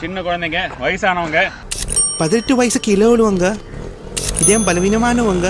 சின்ன குழந்தைங்க வயசானவங்க. பதினெட்டு வயசு கீழே உள்ளவங்க இதே பலவீனமானவங்க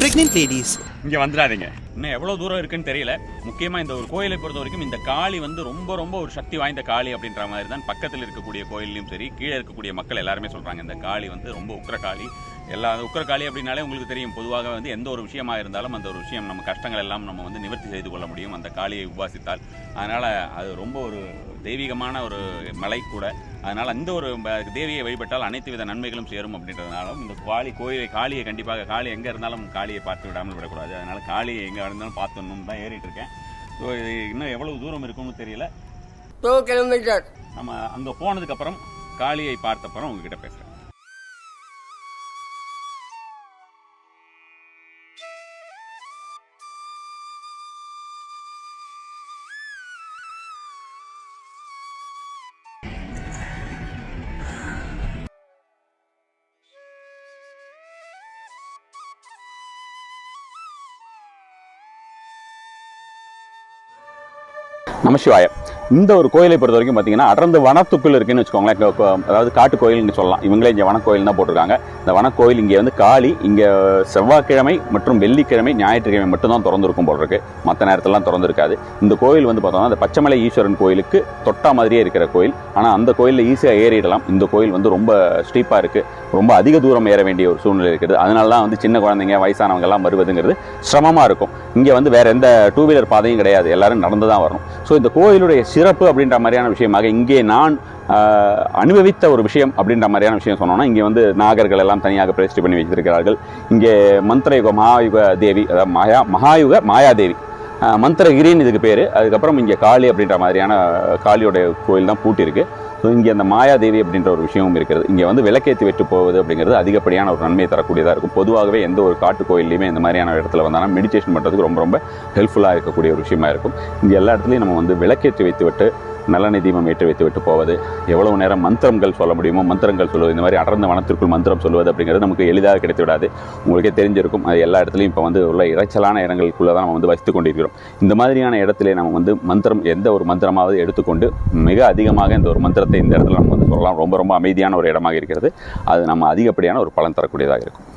ப்ரெக்னென்ட் லேடிஸ் இங்கே வந்துடாதீங்க. இன்னும் எவ்வளோ தூரம் இருக்குன்னு தெரியல. முக்கியமாக இந்த ஒரு கோயிலை பொறுத்த வரைக்கும் இந்த காளி வந்து ரொம்ப ரொம்ப ஒரு சக்தி வாய்ந்த காளி அப்படின்ற மாதிரி தான் பக்கத்தில் இருக்கக்கூடிய கோயில்லையும் சரி கீழே இருக்கக்கூடிய மக்கள் எல்லாருமே சொல்கிறாங்க இந்த காளி வந்து ரொம்ப உக்கிர காளி. எல்லா உக்கிர அப்படின்னாலே உங்களுக்கு தெரியும். பொதுவாக வந்து எந்த ஒரு விஷயமா இருந்தாலும் அந்த ஒரு விஷயம் நம்ம கஷ்டங்கள் எல்லாம் நம்ம வந்து நிவர்த்தி செய்து கொள்ள முடியும். அந்த காளியை உபாசித்தால். அதனால் அது ரொம்ப ஒரு தெய்வீகமான ஒரு மலை கூட. அதனால் இந்த ஒரு தேவியை வழிபட்டால் அனைத்து வித நன்மைகளும் சேரும் அப்படின்றதுனாலும் இந்த காளி கோயிலை காளியை கண்டிப்பாக காளி எங்கே இருந்தாலும் காளியை பார்த்து விடாமல் விடக்கூடாது. அதனால் காளியை எங்கே இருந்தாலும் பார்த்துடணும் தான் ஏறிட்டு இருக்கேன். ஸோ இது இன்னும் எவ்வளவு தூரம் இருக்கும்னு தெரியல. டூ கிலோமீட்டர் நம்ம அங்கே போனதுக்கப்புறம் காளியை பார்த்தப்புறம் உங்ககிட்ட பேசுகிறேன் నమశివాయ இந்த ஒரு கோயிலை பொறுத்த வரைக்கும் பார்த்தீங்கன்னா அடர்ந்த வனத்துக்குள் இருக்குன்னு வச்சுக்கோங்களேன். கோ- அதாவது காட்டு கோயில்னு சொல்லலாம். இவங்களே இங்கே வனக்கோயில் தான் போட்டிருக்காங்க. இந்த வனக்கோயில் இங்கே வந்து காளி இங்கே செவ்வாய்க்கிழமை மற்றும் வெள்ளிக்கிழமை ஞாயிற்றுக்கிழமை மட்டும்தான் திறந்திருக்கும் போல் இருக்கு. மற்ற நேரத்திலாம் திறந்திருக்காது. இந்த கோயில் வந்து பார்த்தோம்னா அந்த பச்சைமலை ஈஸ்வரன் கோயிலுக்கு தொட்டா மாதிரியே இருக்கிற கோயில். ஆனால் அந்த கோயிலில் ஈஸியாக ஏறிடலாம். இந்த கோயில் வந்து ரொம்ப ஸ்டீப்பாக இருக்குது ரொம்ப அதிக தூரம் ஏற வேண்டிய ஒரு சூழ்நிலை இருக்குது. அதனால தான் வந்து சின்ன குழந்தைங்க வயசானவங்கெல்லாம் வருவதுங்கிறது சிரமமாக இருக்கும். இங்கே வந்து வேறு எந்த டூ வீலர் பாதையும் கிடையாது. எல்லாரும் நடந்து தான் வரணும். ஸோ இந்த கோயிலுடைய சிறப்பு அப்படின்ற மாதிரியான விஷயமாக இங்கே நான் அனுபவித்த ஒரு விஷயம் அப்படின்ற மாதிரியான விஷயம் சொன்னோம்னா இங்கே வந்து நாகர்கள் எல்லாம் தனியாக பிரதிஷ்டை பண்ணி வைத்திருக்கிறார்கள். இங்கே மந்திரயுக மகாயுக தேவி அதாவது மாயா மகாயுக மாயாதேவி. மந்திரகிரின்னு இதுக்கு பேர். அதுக்கப்புறம் இங்கே காளி அப்படின்ற மாதிரியான காளியோடைய கோயில் தான் பூட்டியிருக்கு. ஸோ இங்கே அந்த மாயாதேவி அப்படின்ற ஒரு விஷயமும் இருக்கிறது. இங்கே வந்து விளக்கேற்றி விட்டு போவது அப்படிங்கிறது அதிகப்படியான ஒரு நன்மையை தரக்கூடியதாக இருக்கும். பொதுவாகவே எந்த ஒரு காட்டு கோயில்லையுமே இந்த மாதிரியான இடத்துல வந்தாலும் மெடிடேஷன் பண்ணுறதுக்கு ரொம்ப ரொம்ப ஹெல்ப்ஃபுல்லாக இருக்கக்கூடிய ஒரு விஷயமா இருக்கும். இங்கே எல்லா இடத்துலையும் நம்ம வந்து விளக்கேற்றி வைத்து விட்டு நல்லெண்ணெய் தீபம் ஏற்றி வைத்து விட்டு போவது. எவ்வளவு நேரம் மந்திரங்கள் சொல்ல முடியுமோ மந்திரங்கள் சொல்வது இந்த மாதிரி அடர்ந்த வனத்திற்குள் மந்திரம் சொல்வது அப்படிங்கிறது நமக்கு எளிதாக கிடைத்து விடாது உங்களுக்கே தெரிஞ்சிருக்கும் அது எல்லா இடத்துலையும் இப்போ வந்து உள்ள இறைச்சலான இடங்களுக்குள்ளே தான் நம்ம வந்து வசித்து கொண்டிருக்கிறோம். இந்த மாதிரியான இடத்துல நம்ம வந்து மந்திரம் எந்த ஒரு மந்திரமாவது எடுத்துக்கொண்டு மிக அதிகமாக இந்த ஒரு மந்திரத்தை இந்த இடத்துல நம்ம வந்து சொல்லலாம். ரொம்ப ரொம்ப அமைதியான ஒரு இடமாக இருக்கிறது. அது நம்ம அதிகப்படியான ஒரு பலன் தரக்கூடியதாக இருக்கும்.